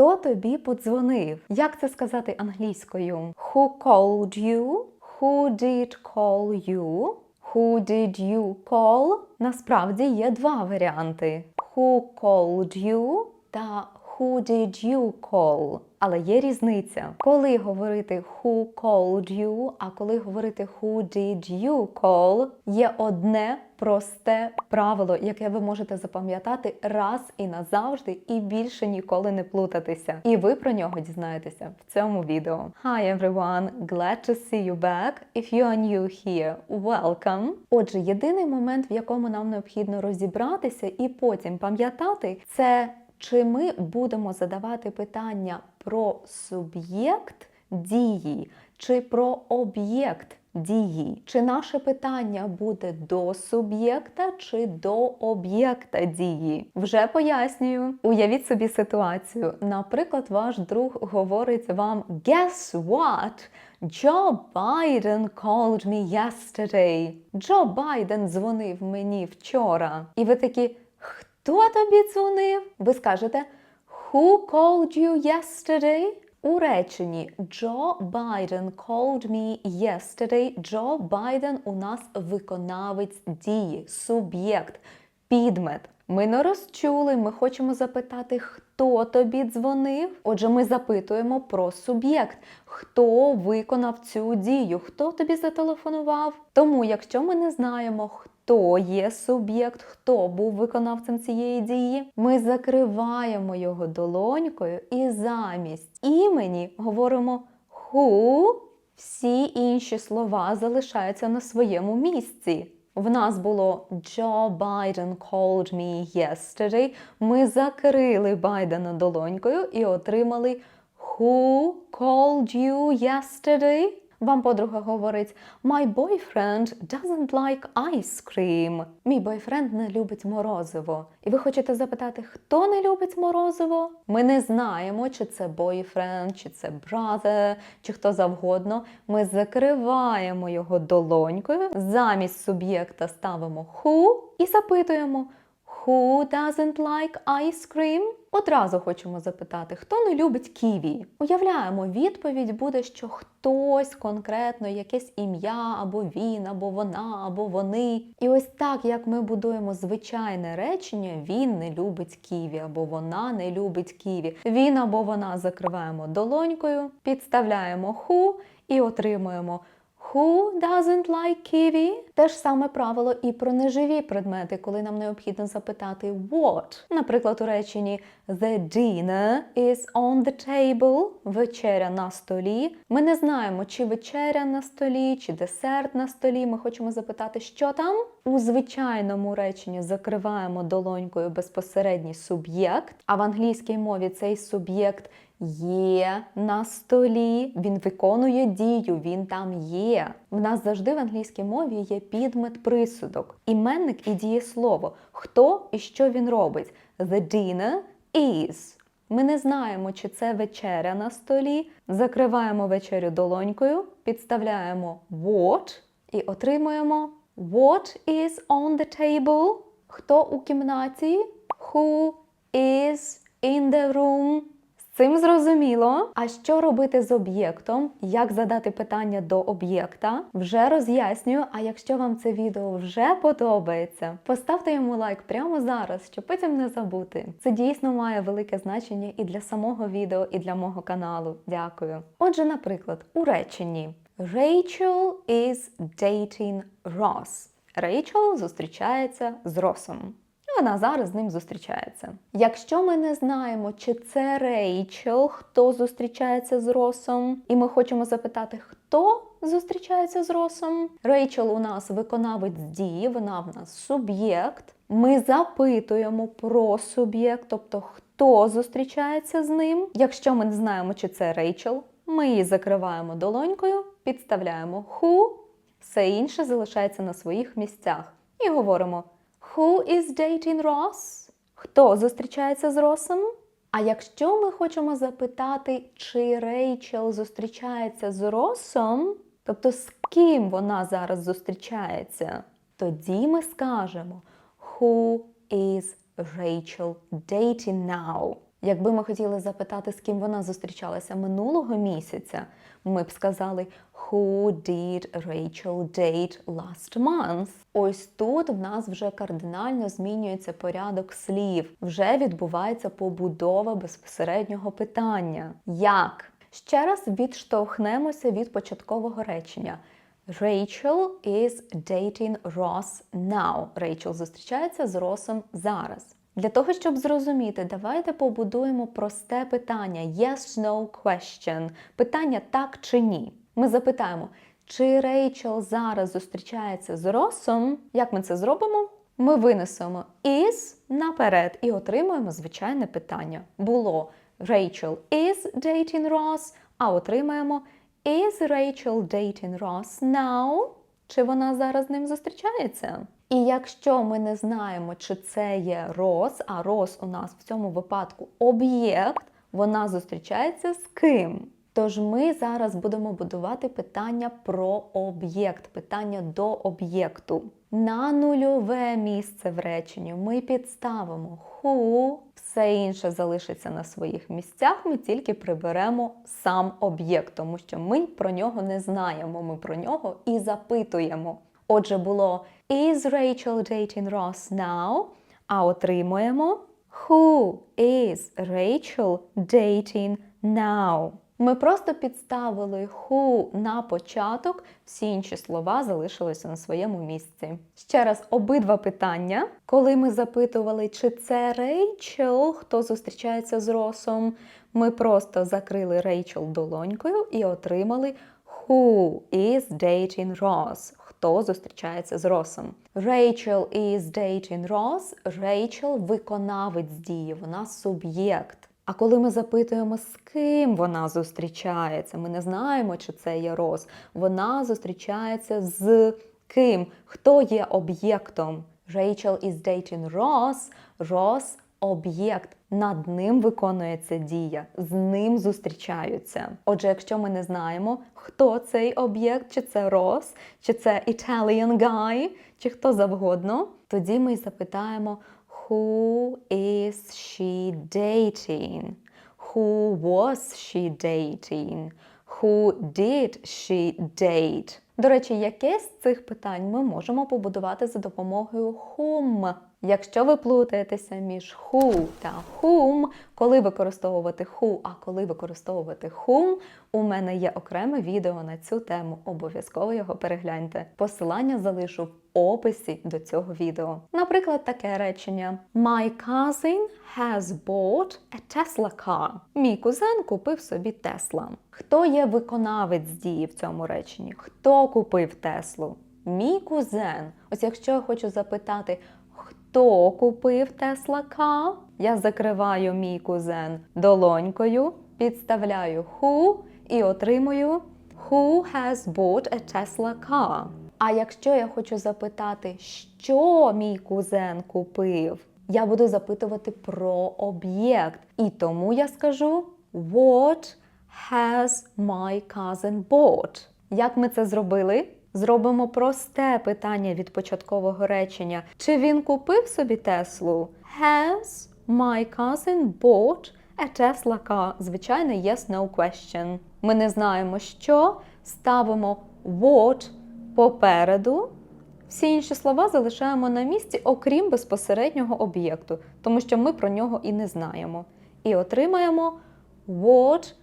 Хто тобі подзвонив? Як це сказати англійською? Who called you? Who did call you? Who did you call? Насправді є два варіанти: Who called you та Who did you call? Але є різниця. Коли говорити who called you, а коли говорити who did you call, є одне просте правило, яке ви можете запам'ятати раз і назавжди, і більше ніколи не плутатися. І ви про нього дізнаєтеся в цьому відео. Hi everyone! Glad to see you back. If you are new here, welcome. Отже, єдиний момент, в якому нам необхідно розібратися і потім пам'ятати, це чи ми будемо задавати питання про суб'єкт дії чи про об'єкт дії? Чи наше питання буде до суб'єкта чи до об'єкта дії? Вже пояснюю. Уявіть собі ситуацію. Наприклад, ваш друг говорить вам Guess what? Joe Biden called me yesterday. Джо Байден дзвонив мені вчора. І ви такі, хто тобі дзвонив? Ви скажете Who called you yesterday? У реченні Джо Байден called me yesterday. Джо Байден у нас виконавець дії, суб'єкт, підмет. Ми не розчули, ми хочемо запитати, хто тобі дзвонив. Отже, ми запитуємо про суб'єкт, хто виконав цю дію, хто тобі зателефонував. Тому, якщо ми не знаємо, хто є суб'єкт, хто був виконавцем цієї дії, ми закриваємо його долонькою і замість імені говоримо who, всі інші слова залишаються на своєму місці. В нас було Joe Biden called me yesterday. Ми закрили Байдена долонькою і отримали Who called you yesterday? Вам подруга говорить My boyfriend doesn't like ice cream. Мій бойфренд не любить морозиво. І ви хочете запитати, хто не любить морозиво? Ми не знаємо, чи це бойфренд, чи це brother, чи хто завгодно. Ми закриваємо його долонькою, замість суб'єкта ставимо who і запитуємо Who doesn't like ice cream? Одразу хочемо запитати, хто не любить ківі. Уявляємо, відповідь буде, що хтось конкретно, якесь ім'я, або він, або вона, або вони. І ось так, як ми будуємо звичайне речення, він не любить ківі, або вона не любить ківі. Він або вона закриваємо долонькою, підставляємо who і отримуємо. Who doesn't like kiwi? Те ж саме правило і про неживі предмети, коли нам необхідно запитати what. Наприклад, у реченні The dinner is on the table. Вечеря на столі. Ми не знаємо, чи вечеря на столі, чи десерт на столі. Ми хочемо запитати, що там. У звичайному реченні закриваємо долонькою безпосередній суб'єкт, а в англійській мові цей суб'єкт є на столі, він виконує дію, він там є. В нас завжди в англійській мові є підмет присудок, іменник і дієслово. Хто і що він робить? The dinner is. Ми не знаємо, чи це вечеря на столі. Закриваємо вечерю долонькою, підставляємо what і отримуємо What is on the table? Хто у кімнаті? Who is in the room? Цим зрозуміло. А що робити з об'єктом? Як задати питання до об'єкта? Вже роз'яснюю. А якщо вам це відео вже подобається, поставте йому лайк прямо зараз, щоб потім не забути. Це дійсно має велике значення і для самого відео, і для мого каналу. Дякую. Отже, наприклад, у реченні Rachel is dating Ross. Рейчел зустрічається з Росом. І вона зараз з ним зустрічається. Якщо ми не знаємо, чи це Рейчел, хто зустрічається з Росом, і ми хочемо запитати, хто зустрічається з Росом, Рейчел у нас виконавець дії, вона в нас суб'єкт. Ми запитуємо про суб'єкт, тобто хто зустрічається з ним. Якщо ми не знаємо, чи це Рейчел, ми її закриваємо долонькою, підставляємо who, все інше залишається на своїх місцях. І говоримо Who is dating Ross? Хто зустрічається з Росом? А якщо ми хочемо запитати, чи Рейчел зустрічається з Росом, тобто з ким вона зараз зустрічається, тоді ми скажемо Who is Rachel dating now? Якби ми хотіли запитати, з ким вона зустрічалася минулого місяця, ми б сказали Who did Rachel date last month? Ось тут в нас вже кардинально змінюється порядок слів. Вже відбувається побудова безпосереднього питання. Як? Ще раз відштовхнемося від початкового речення. Rachel is dating Ross now. Rachel зустрічається з Росом зараз. Для того, щоб зрозуміти, давайте побудуємо просте питання yes-no question. Питання так чи ні. Ми запитаємо, чи Рейчел зараз зустрічається з Росом? Як ми це зробимо? Ми винесемо is наперед і отримуємо звичайне питання. Було Rachel is dating Ross, а отримаємо Is Rachel dating Ross now? Чи вона зараз з ним зустрічається? І якщо ми не знаємо, чи це є Рос, а Рос у нас в цьому випадку об'єкт, вона зустрічається з ким? Тож ми зараз будемо будувати питання про об'єкт, питання до об'єкту. На нульове місце в реченні ми підставимо who, все інше залишиться на своїх місцях, ми тільки приберемо сам об'єкт, тому що ми про нього не знаємо, ми про нього і запитуємо. Отже, було Is Rachel dating Ross now? А отримуємо Who is Rachel dating now? Ми просто підставили who на початок, всі інші слова залишилися на своєму місці. Ще раз, обидва питання. Коли ми запитували, чи це Рейчел, хто зустрічається з Росом, ми просто закрили Рейчел долонькою і отримали Who is dating Ross? Хто зустрічається з Росом? Rachel is dating Ross. Rachel виконавець дії, вона суб'єкт. А коли ми запитуємо, з ким вона зустрічається, ми не знаємо, чи це є Рос. Вона зустрічається з ким? Хто є об'єктом? Rachel is dating Ross. Ross – об'єкт. Над ним виконується дія, з ним зустрічаються. Отже, якщо ми не знаємо, хто цей об'єкт, чи це Рос, чи це Italian guy, чи хто завгодно, тоді ми запитаємо Who is she dating? Who was she dating? Who did she date? До речі, яке з цих питань ми можемо побудувати за допомогою whom. Якщо ви плутаєтеся між who та whom, коли використовувати who, а коли використовувати whom, у мене є окреме відео на цю тему. Обов'язково його перегляньте. Посилання залишу в описі до цього відео. Наприклад, таке речення: My cousin has bought a Tesla car. Мій кузен купив собі Тесла. Хто є виконавець дії в цьому реченні? Хто купив Теслу? Мій кузен. Ось якщо я хочу запитати, хто купив Тесла Car, я закриваю мій кузен долонькою, підставляю who і отримую Who has bought a Tesla car? А якщо я хочу запитати, що мій кузен купив, я буду запитувати про об'єкт. І тому я скажу What has my cousin bought? Як ми це зробили? Зробимо просте питання від початкового речення. Чи він купив собі Теслу? Has my cousin bought a Tesla car? Звичайно, yes, no question. Ми не знаємо, що. Ставимо what попереду. Всі інші слова залишаємо на місці, окрім безпосереднього об'єкту, тому що ми про нього і не знаємо. І отримаємо What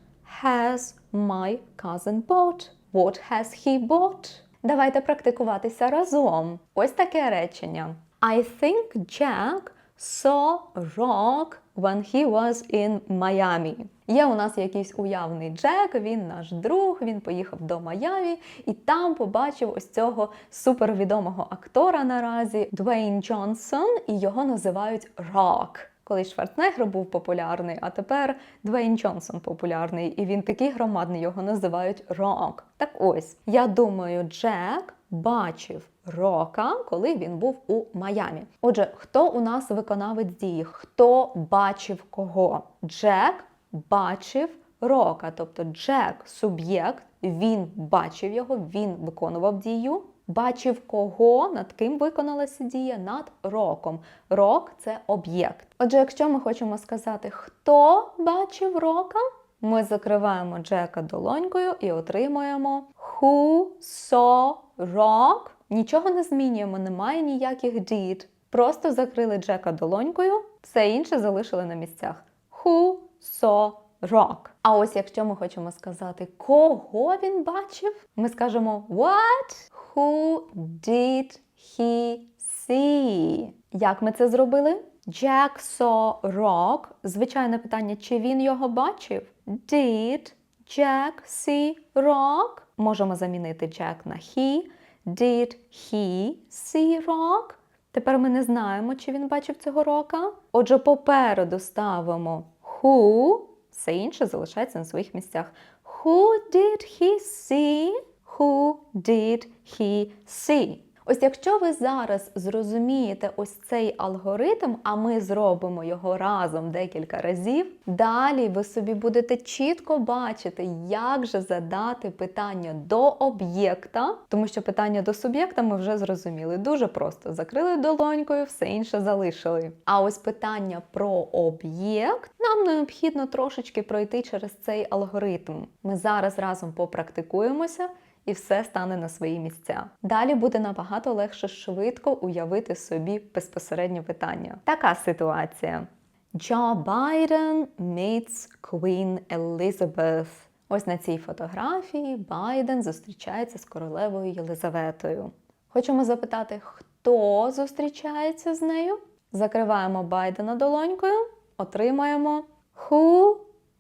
has my cousin bought? What has he bought? Давайте практикуватися разом. Ось таке речення. I think Jack saw rock when he was in Miami. Є у нас якийсь уявний Джек, він наш друг, він поїхав до Майамі і там побачив ось цього супервідомого актора наразі Дуейн Джонсон, і його називають Rock. Колись Шварценеггер був популярний, а тепер Двейн Джонсон популярний, і він такий громадний, його називають Рок. Так ось, я думаю, Джек бачив Рока, коли він був у Майамі. Отже, хто у нас виконавець дії? Хто бачив кого? Джек бачив Рока, тобто Джек суб'єкт, він бачив його, він виконував дію. Бачив кого, над ким виконалася дія? Над роком. Рок це об'єкт. Отже, якщо ми хочемо сказати, хто бачив рока, ми закриваємо Джека долонькою і отримуємо Who saw rock. Нічого не змінюємо, немає ніяких did. Просто закрили Джека долонькою, все інше залишили на місцях. Who saw rock. А ось якщо ми хочемо сказати, кого він бачив, ми скажемо What? Who did he see? Як ми це зробили? Jack saw rock. Звичайне питання, чи він його бачив? Did Jack see rock? Можемо замінити Jack на he. Did he see rock? Тепер ми не знаємо, чи він бачив цього рока. Отже, попереду ставимо who, все інше залишається на своїх місцях. Who did he see? Who did he see? Ось якщо ви зараз зрозумієте ось цей алгоритм, а ми зробимо його разом декілька разів, далі ви собі будете чітко бачити, як же задати питання до об'єкта, тому що питання до суб'єкта ми вже зрозуміли. Дуже просто закрили долонькою, все інше залишили. А ось питання про об'єкт нам необхідно трошечки пройти через цей алгоритм. Ми зараз разом попрактикуємося і все стане на свої місця. Далі буде набагато легше швидко уявити собі безпосередньо питання. Така ситуація. Joe Biden meets Queen Elizabeth. Ось на цій фотографії Байден зустрічається з королевою Єлизаветою. Хочемо запитати, хто зустрічається з нею? Закриваємо Байдена долонькою, отримаємо Who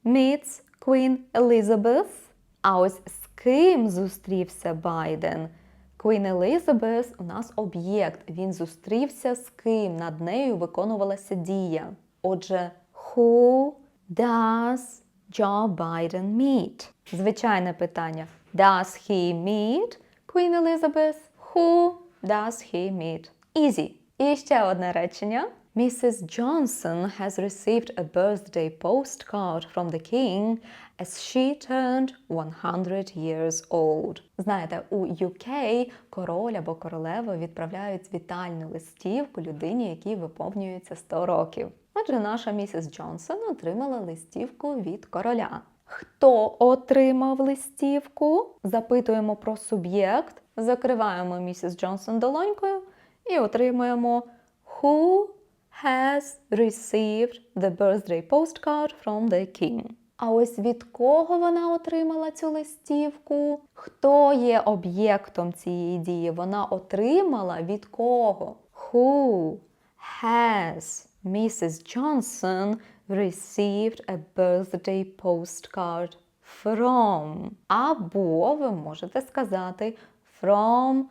meets Queen Elizabeth? А ось з ким зустрівся Байден? Queen Elizabeth у нас об'єкт. Він зустрівся з ким? Над нею виконувалася дія. Отже, who does Joe Biden meet? Звичайне питання. Does he meet Queen Elizabeth? Who does he meet? Easy. І ще одне речення. Mrs. Johnson has received a birthday postcard from the king as she turned 100 years old. Знаєте, у UK король або королева відправляють вітальну листівку людині, якій виповнюється 100 років. Отже, наша місіс Джонсон отримала листівку від короля. Хто отримав листівку? Запитуємо про суб'єкт, закриваємо місіс Джонсон долонькою і отримуємо Who has received the birthday postcard from the king. А ось від кого вона отримала цю листівку? Хто є об'єктом цієї дії? Вона отримала від кого? Who has Mrs. Johnson received a birthday postcard from? Або ви можете сказати from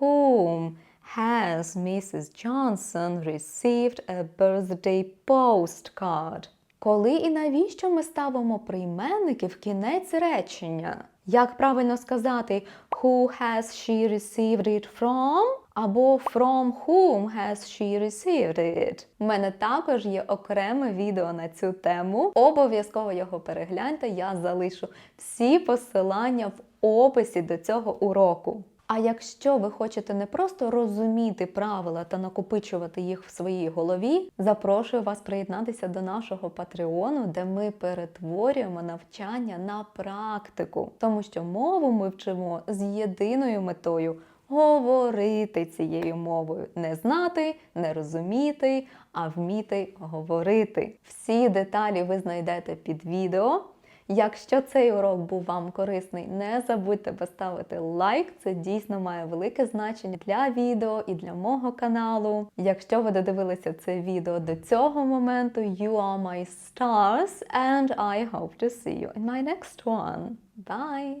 whom has Mrs. Johnson received a birthday postcard? Коли і навіщо ми ставимо прийменники в кінець речення? Як правильно сказати who has she received it from? Або from whom has she received it? У мене також є окреме відео на цю тему. Обов'язково його перегляньте, я залишу всі посилання в описі до цього уроку. А якщо ви хочете не просто розуміти правила та накопичувати їх в своїй голові, запрошую вас приєднатися до нашого патреону, де ми перетворюємо навчання на практику, тому що мову ми вчимо з єдиною метою. Говорити цією мовою, не знати, не розуміти, а вміти говорити. Всі деталі ви знайдете під відео. Якщо цей урок був вам корисний, не забудьте поставити лайк. Це дійсно має велике значення для відео і для мого каналу. Якщо ви додивилися це відео до цього моменту, you are my stars and I hope to see you in my next one. Bye!